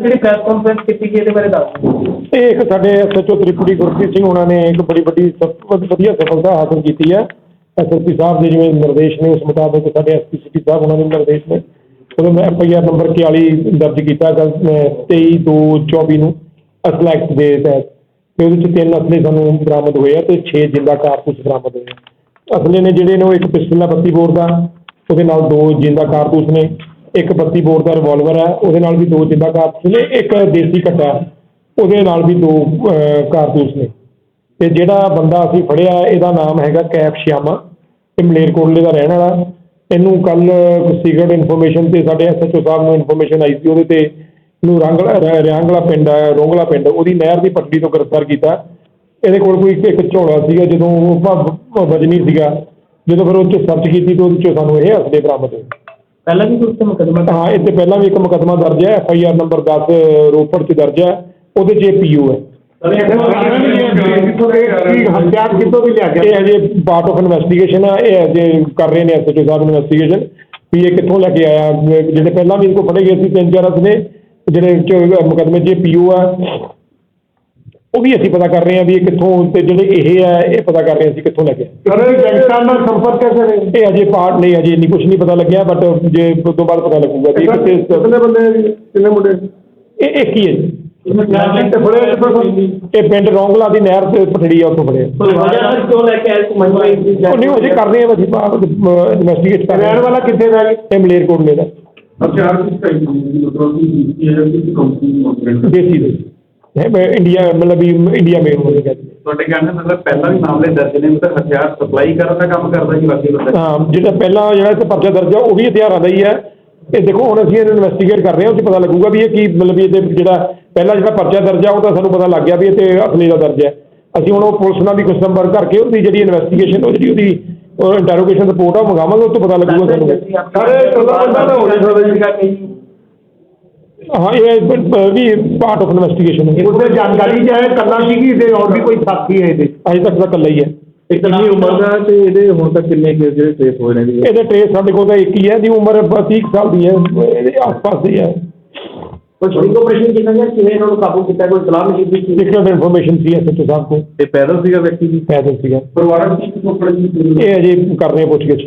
ਜਿਹੜੀ press conference ਕੀਤੀ ਗਈ ਇਹਦੇ ਬਾਰੇ ਦੱਸ ਇਹ ਇੱਕ ਸਾਡੇ ਐਸਐਚਓ ਤ੍ਰਿਪੁਰੀ ਗੁਰਪ੍ਰੀਤ ਸਿੰਘ ਉਹਨਾਂ ਨੇ ਇੱਕ ਬੜੀ ਵੱਡੀ ਵਧੀਆ ਸਫਲਤਾ ਹਾਸਲ ਕੀਤੀ ਹੈ। ਐਸਐਸਪੀ ਸਾਹਿਬ ਦੇ ਜਿਵੇਂ ਨਿਰਦੇਸ਼ ਨੇ, ਉਸ ਮੁਤਾਬਕ ਸਾਡੇ ਐਸਪੀ ਸਿਟੀ ਸਾਹਿਬ ਉਹਨਾਂ ਦੇ ਨਿਰਦੇਸ਼ ਨੇ। ਉਹਦੇ ਮੈਂ ਐਫਆਈਆਰ ਨੰਬਰ 41 ਦਰਜ ਕੀਤਾ ਕੱਲ 23 2 24 ਨੂੰ ਅਸਲ ਐਕਟ ਦੇ ਤਹਿਤ। ਤੇ ਉਹਦੇ ਚ ਤਿੰਨ ਅਸਲੇ ਸਾਨੂੰ ਬਰਾਮਦ ਹੋਏ ਆ ਤੇ 6 ਜਿੰਦਾ ਕਾਰਤੂਸ ਬਰਾਮਦ ਹੋਏ ਅਸਲੇ ਨੇ ਜਿਹੜੇ ਨੇ ਉਹ ਇੱਕ ਪਿਸਟਲ ਆ 32 ਬੋਰ ਦਾ, ਉਹਦੇ ਨਾਲ ਦੋ ਜਿੰਦਾ ਕਾਰਤੂਸ ਨੇ। ਇੱਕ 32 ਬੋਰ ਦਾ ਰਿਵਾਲਵਰ ਹੈ, ਉਹਦੇ ਨਾਲ ਵੀ ਦੋ ਜਿੰਦਾ ਕਾਰਤੂਸ ਨੇ, ਇੱਕ ਦੇਸੀ ਕੱਟਾ ਉਹਦੇ ਨਾਲ ਵੀ ਦੋ ਕਾਰਤੂਸ ਨੇ ਤੇ ਜਿਹੜਾ ਬੰਦਾ ਅਸੀਂ ਫੜਿਆ, ਇਹਦਾ ਨਾਮ ਹੈਗਾ ਕੈਪ ਸ਼ਿਆਮਾ, ਇਹ ਮਲੇਰਕੋਟਲੇ ਦਾ ਰਹਿਣ ਵਾਲਾ। ਇਹਨੂੰ ਕੱਲ ਸੀਕ੍ਰੇਟ ਇਨਫੋਰਮੇਸ਼ਨ ਤੇ ਸਾਡੇ ਐਸਐਚਓ ਸਾਹਿਬ ਨੂੰ ਇਨਫੋਰਮੇਸ਼ਨ ਆਈ ਸੀ, ਉਹਦੇ ਤੇ ਨੂੰ ਰਾਂਗਲਾ ਰਾਂਗਲਾ ਪਿੰਡ ਹੈ, ਰੋਂਗਲਾ ਪਿੰਡ, ਉਹਦੀ ਨਹਿਰ ਦੀ ਪੱਟੀ ਤੋਂ ਗ੍ਰਿਫਤਾਰ ਕੀਤਾ। ਇਹਦੇ ਕੋਲ ਕੋਈ ਇੱਕ- ਝੋਲਾ ਸੀਗਾ, ਜਦੋਂ ਉਹ ਵਜਨੀ ਸੀਗਾ। ਜਦੋਂ ਫਿਰ ਉਹ 'ਚ ਸਰਚ ਕੀਤੀ ਤਾਂ ਉਹਦੇ 'ਚੋਂ ਸਾਨੂੰ ਇਹ ਅਸਲੇ ਬਰਾਮਦ ਹੋਏ। ਪਹਿਲਾਂ ਵੀ ਕੋਈ ਮੁਕਦਮਾ ਹਾਂ ਇਹ ਤੇ ਪਹਿਲਾਂ ਵੀ ਇੱਕ ਮੁਕੱਦਮਾ ਦਰਜ ਹੈ F I R number 10 Ropar 'ਚ ਦਰਜ ਹੈ ਉਹਦੇ 'ਚ ਪੀਯੂ ਹੈ। ਹਥਿਆਰ ਕਿੱਥੋਂ ਵੀ ਲਿਆ ਇਹ ਅਜੇ ਪਾਰਟ ਆਫ ਇਨਵੈਸਟੀਗੇਸ਼ਨ ਆ ਇਹ ਅਜੇ ਕਰ ਰਹੇ ਨੇ ਐਸਐਚਓ ਸਾਹਿਬ ਇਨਵੈਸਟੀਗੇਸ਼ਨ ਵੀ ਇਹ ਕਿੱਥੋਂ ਲੈ ਕੇ ਆਇਆ ਜਿਹੜੇ ਪਹਿਲਾਂ ਵੀ ਇਹਨੂੰ ਫੜੇ ਗਏ ਸੀ ਤਿੰਨ ਚਾਰ ਅਸਲੇ ਜਿਹੜੇ ਮੁਕੱਦਮੇ 'ਚ ਪੀਯੂ ਆ ਉਹ ਵੀ ਅਸੀਂ ਪਤਾ ਕਰ ਰਹੇ ਹਾਂ ਵੀ ਇਹ ਕਿੱਥੋਂ ਤੇ ਜਿਹੜੇ ਇਹ ਆ ਇਹ ਪਤਾ ਕਰ ਰਹੇ ਹਾਂ ਅਸੀਂ ਕਿੱਥੋਂ ਲੈ ਕੇ ਆਏ। ਸਰ ਗੈਂਗਸਟਰ ਨਾਲ ਸੰਪਰਕ ਕੈਸੇ ਰਹੇ ਇਹ ਅਜੇ ਪਾਰਟ ਨਹੀਂ ਅਜੇ ਨਹੀਂ ਕੁਝ ਨਹੀਂ ਪਤਾ ਲੱਗਿਆ ਬਟ ਜੇ ਉਸ ਤੋਂ ਬਾਅਦ ਪਤਾ ਲੱਗੂਗਾ ਵੀ ਇਹ ਕਿੱਥੇ ਕਿੰਨੇ ਬੰਦੇ ਆ ਜੀ? ਕਿੰਨੇ ਮੁੰਡੇ? ਇਹ ਇੱਕ ਹੀ ਹੈ ਜੀ। ਤੇ ਫੜੇ ਕਿੱਥੋਂ ਸਨ? ਇਹ ਪਿੰਡ ਰੌਂਗਲਾ ਦੀ ਨਹਿਰ ਤੇ ਪਟੜੀ ਆ ਉੱਥੋਂ ਫੜਿਆ। ਕਿਉਂ ਲੈ ਕੇ ਆਏ ਉਹ ਨਹੀਂ ਅਜੇ ਕਰ ਰਹੇ ਹਾਂ ਅਸੀਂ ਇਨਵੈਸਟੀਗੇਟ ਕਰ ਰਹੇ ਰਹਿਣ ਹਾਂ ਵਾਲਾ ਕਿੱਥੇ ਦਾ ਜੀ? ਇਹ ਮਲੇਰਕੋਟਲੇ ਦਾ। ਹਥਿਆਰ ਕਿਸ ਟਾਈਪ ਦੇ ਨੇ ਮਤਲਬ ਕਿ ਇਹ ਹੈ ਕਿ ਕੰਪਨੀ ਨੂੰ ਦੇਸੀ ਦੇ। ਹੈ ਇੰਡੀਆ ਮਤਲਬ ਵੀ ਇੰਡੀਆ ਮੇਡ ਹੋਣੇ ਕਹਿੰਦੇ ਤੁਹਾਡੇ ਕਹਿਣ ਦਾ ਮਤਲਬ ਪਹਿਲਾਂ ਵੀ ਮਾਮਲੇ ਦਰਜ ਨੇ ਮਤਲਬ ਹਥਿਆਰ ਸਪਲਾਈ ਕਰਨ ਦਾ ਕੰਮ ਕਰਦਾ ਜੀ ਬਾਕੀ ਬੰਦਾ? ਹਾਂ ਜਿਹੜਾ ਪਹਿਲਾਂ ਜਿਹੜਾ ਇੱਥੇ ਪਰਚਾ ਦਰਜ ਆ ਉਹ ਵੀ ਹਥਿਆਰਾਂ ਦਾ ਹੀ ਹੈ ਇਹ ਦੇਖੋ ਹੁਣ ਅਸੀਂ ਇਹਨੂੰ ਇਨਵੈਸਟੀਗੇਟ ਕਰ ਰਹੇ ਹਾਂ ਉਹ 'ਚ ਪਤਾ ਲੱਗੂਗਾ ਵੀ ਇਹ ਕੀ ਮਤਲਬ ਵੀ ਇਹਦੇ ਜਿਹੜਾ ਪਹਿਲਾਂ ਜਿਹੜਾ ਪਰਚਾ ਦਰਜ ਆ ਉਹ ਤਾਂ ਸਾਨੂੰ ਪਤਾ ਲੱਗ ਗਿਆ ਵੀ ਇਹ ਤੇ ਅਸਲੀ ਦਾ ਦਰਜ ਹੈ ਅਸੀਂ ਹੁਣ ਉਹ ਪੁਲਿਸ ਨਾਲ ਵੀ ਕੁਝ ਸੰਪਰਕ ਕਰਕੇ ਉਹਦੀ ਜਿਹੜੀ ਇਨਵੈਸਟੀਗੇਸ਼ਨ ਉਹ ਜਿਹੜੀ ਉਹਦੀ ਇੰਟਰੋਗੇਸ਼ਨ ਰਿਪੋਰਟ ਆ ਉਹ ਮੰਗਾਵਾਂਗੇ ਉਹ ਤੋਂ ਪਤਾ ਲੱਗੂਗਾ ਸਾਨੂੰ। ਸਾਰੇ ਇਕੱਲਾ ਬੰਦਾ ਤਾਂ ਹੋ ਨਹੀਂ ਸਕਦਾ ਜੀ। ਹਾਂ ਇਹ ਬ- ਵੀ ਪਾਰਟ ਆਫ ਇਨਵੈਸਟੀਗੇਸ਼ਨ ਹੈ। ਉਹਦੇ ਜਾਣਕਾਰੀ ਚ ਹੈ ਕੱਲਾ ਸੀਗੀ ਤੇ ਹੋਰ ਵੀ ਕੋਈ ਸਾਥੀ ਹੈ ਇਹਦੇ? ਅਜੇ ਤੱਕ ਤਾਂ ਇਕੱਲਾ ਹੀ ਹੈ। ਕਿੰਨੀ ਉਮਰ ਦਾ ਤੇ ਇਹਦੇ ਹੁਣ ਤੱਕ ਕਿੰਨੇ ਕੇਸ ਜਿਹੜੇ ਟ੍ਰੇਸ ਹੋਏ ਨੇ ਜੀ? ਇਹਦੇ ਟ੍ਰੇਸ ਸਾਡੇ ਕੋਲ ਤਾਂ ਇੱਕ ਹੀ ਹੈ ਦੀ ਉਮਰ 30 ਕੁ ਸਾਲ ਦੀ ਹੈ ਇਹਦੇ ਆਸ-ਪਾਸ ਦੀ ਹੈ। ਕੋਈ ਸਟਿੰਗ ਆਪਰੇਸ਼ਨ ਕੀਤਾ ਗਿਆ ਕਿਵੇਂ ਇਹਨਾਂ ਨੂੰ ਕਾਬੂ ਕੀਤਾ? ਕੋਈ ਸਲਾਹ ਮਿਲੀ ਸੀ? ਕਿ ਸੀਕ੍ਰੇਟ ਇਨਫੋਰਮੇਸ਼ਨ ਸੀ ਐਸਐਚਓ ਸਾਹਿਬ ਕੋਲ। ਤੇ ਪੈਦਲ ਸੀਗਾ ਵਿਅਕਤੀ ਜੀ? ਪੈਦਲ ਸੀਗਾ। ਪਰਿਵਾਰਕ ਕੀ ਕੁਝ ਇਹ ਅਜੇ ਕਰ ਰਹੇ ਪੁੱਛ ਗਿੱਛ